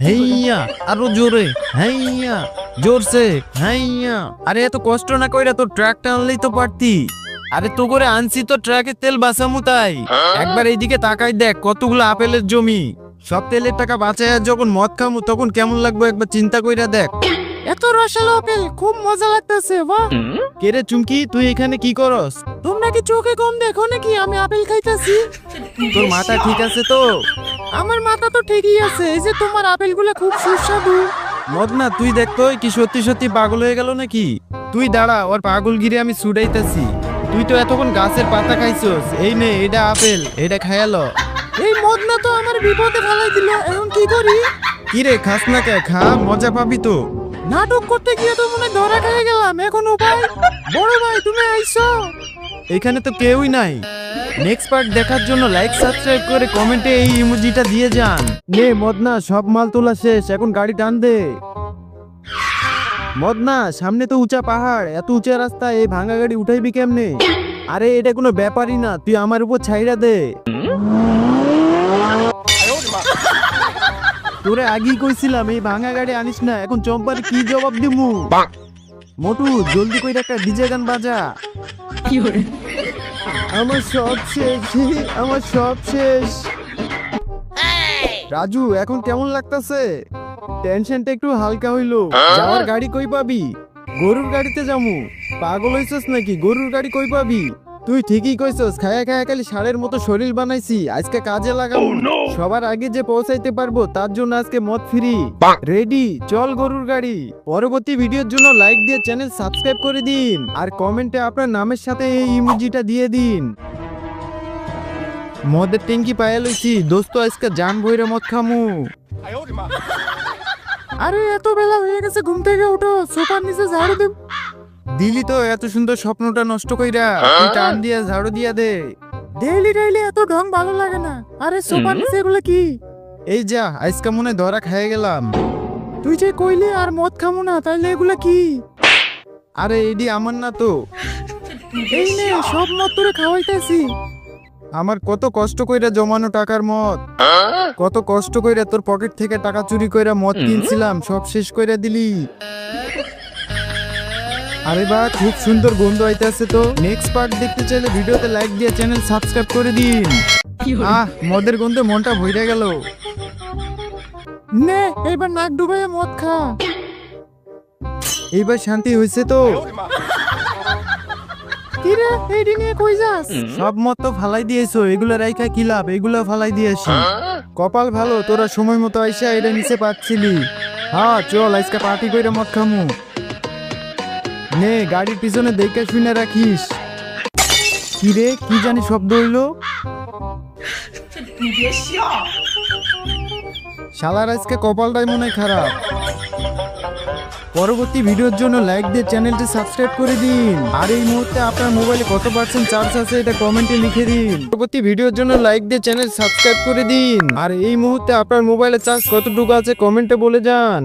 হেইয়া, আরও জোরে, হেইয়া, জোরসে, হেইয়া। আরে এত কষ্ট না কইরা তো ট্রাকটা আনলেই তো পারতি। আরে তো করে আনছি তো ট্রাকে তেল বাঁচামু তাই। একবার এইদিকে তাকাই দেখ কতগুলো আপেলের জমি। সব তেলের টাকা বাঁচায় যখন মদ খামু তখন কেমন লাগবে একবার চিন্তা কইরা দেখ। এত রসালো আপেল, খুব মজা লাগতেছে, বাহ। কেরে চুমকি, তুই এখানে কি করস? তোমরা কি চোখে কম দেখো নাকি আমি আপেল খাইতাছি? তোর মাথা ঠিক আছে তো? আমার মাথা তো ঠিকই আছে এই যে তোমার আপেলগুলো খুব সুস্বাদু। মদনা তুই দেখতো কি সত্যি সত্যি পাগল হয়ে গেল নাকি? তুই দাঁড়া ওর পাগল গিরে আমি ছুটাইতেছি। তুই তো এতক্ষণ গাছের পাতা খাইছস। এই নে এটা আপেল এটা খায়ালো এই মদনা তো আমার বিপদে ফেলাই দিল এখন কি করি? কি রে খাস না কে? খা মজা পাবি তো। নাটক করতে গিয়ে তো মনে ধরা খেয়ে গেলাম এখন উপায়? বড় ভাই তুমি আইছো এখানে তো কেউই নাই। নেক্সট পার্ট দেখার জন্য লাইক সাবস্ক্রাইব করে কমেন্টে এই ইমোজিটা দিয়ে যান। নে মদনা সব মাল তোলা শেষ এখন গাড়ি টান দে। মদনা সামনে তো উঁচা পাহাড় এত উঁচা রাস্তা এই ভাঙা গাড়ি উঠাইবি কেমনে? আরে এটা কোনো ব্যাপারই না তুই আমার উপর ছাইড়া দে। তোরে আগেই কইছিলাম এই ভাঙা গাড়ি আনিস না এখন চম্পার কি জবাব দিমু? মোটু জলদি কইরা একটা ডিজে গান বাজা। আমার সব শেষ আমার সব শেষ। রাজু এখন কেমন লাগতাছে? টেনশনটা একটু হালকা হইল। যাওয়ার গাড়ি কই পাবি? গরুর গাড়িতে যামু। পাগল হইছস নাকি? গরুর গাড়ি কই পাবি? তুই ঠিকই কইছস খায়া খায়া খালি ষাঁড়ের মতো শরীর বানাইছি আজকে কাজে লাগাবো। সবার আগে যে পৌঁছাইতে পারব তার জন্য আজকে মদ ফ্রি। রেডি চল গরুর গাড়ি। পরবর্তী ভিডিওর জন্য লাইক দিয়ে চ্যানেল সাবস্ক্রাইব করে দিন। আর কমেন্টে আপনার নামের সাথে এই ইমোজিটা দিয়ে দিন। মদের ট্যাঙ্কি পায়া লইছি। দোস্ত আজকে জান ভইরে মদ খামু। আরে এত বেলা হয়ে গেছে ঘুম থেকে উঠো। সোফার নিচে ঝাড়ু দে দিলি তো এত সুন্দর স্বপ্নটা নষ্ট কইরা তুই টান দিয়া ঝাড়ু দিয়া দে। ডেইলি ডেইলি এত ঢং ভালো লাগে না। আরে সোফার নিচে এগুলো কি? এই যা আজকে মনে হয় ধরা খেয়ে গেলাম। তুই যে কইলি আর মদ খামু না তাইলে এগুলা কি? আরে এডি আমার না তো। এই নে সব মদ তোরে খাওয়াইতেছি। আমার কত কষ্ট কইরা জমানো টাকার মদ। কত কষ্ট কইরা তোর পকেট থেকে টাকা চুরি কইরা মদ কিনছিলাম সব শেষ কইরা দিলি। আরে বা খুব সুন্দর গন্ধ আইতাছে তো। নেক্সট পার্ট দেখতে চাইলে ভিডিওতে লাইক দিয়ে চ্যানেল সাবস্ক্রাইব করে দিন। আহ মদের গন্ধে মনটা ভইরা গেল। নে এইবার নাক ডুবাই মদ খা। এইবার শান্তি হয়েছে তো। কিরে এইডি নিয়ে কই যাস? সব মত তো ফালাই দিয়েছ এগুলো রাইখা কি লাভ? এগুলো ফালাই দিয়েছি কপাল ভালো তোরা সময় মতো আইসা এটা নিচে পাচ্ছিলি। হ্যাঁ চল আজকে পার্টি কইরা মদ খামু। নে, গাড়ির পিছনে দেখে শুনে রাখিস। কি রে, কি জানি শব্দ হইল? শালার আজকে কপালটাই মনে খারাপ। পরবর্তী ভিডিওর জন্য লাইক দিয়ে চ্যানেলটি সাবস্ক্রাইব করে দিন। আর এই মুহূর্তে আপনার মোবাইলে কত পার্সেন্ট চার্জ আছে এটা কমেন্টে লিখে দিন। পরবর্তী ভিডিওর জন্য লাইক দিয়ে চ্যানেল সাবস্ক্রাইব করে দিন। আর এই মুহূর্তে আপনার মোবাইলে চার্জ কতটুকু আছে কমেন্টে বলে যান।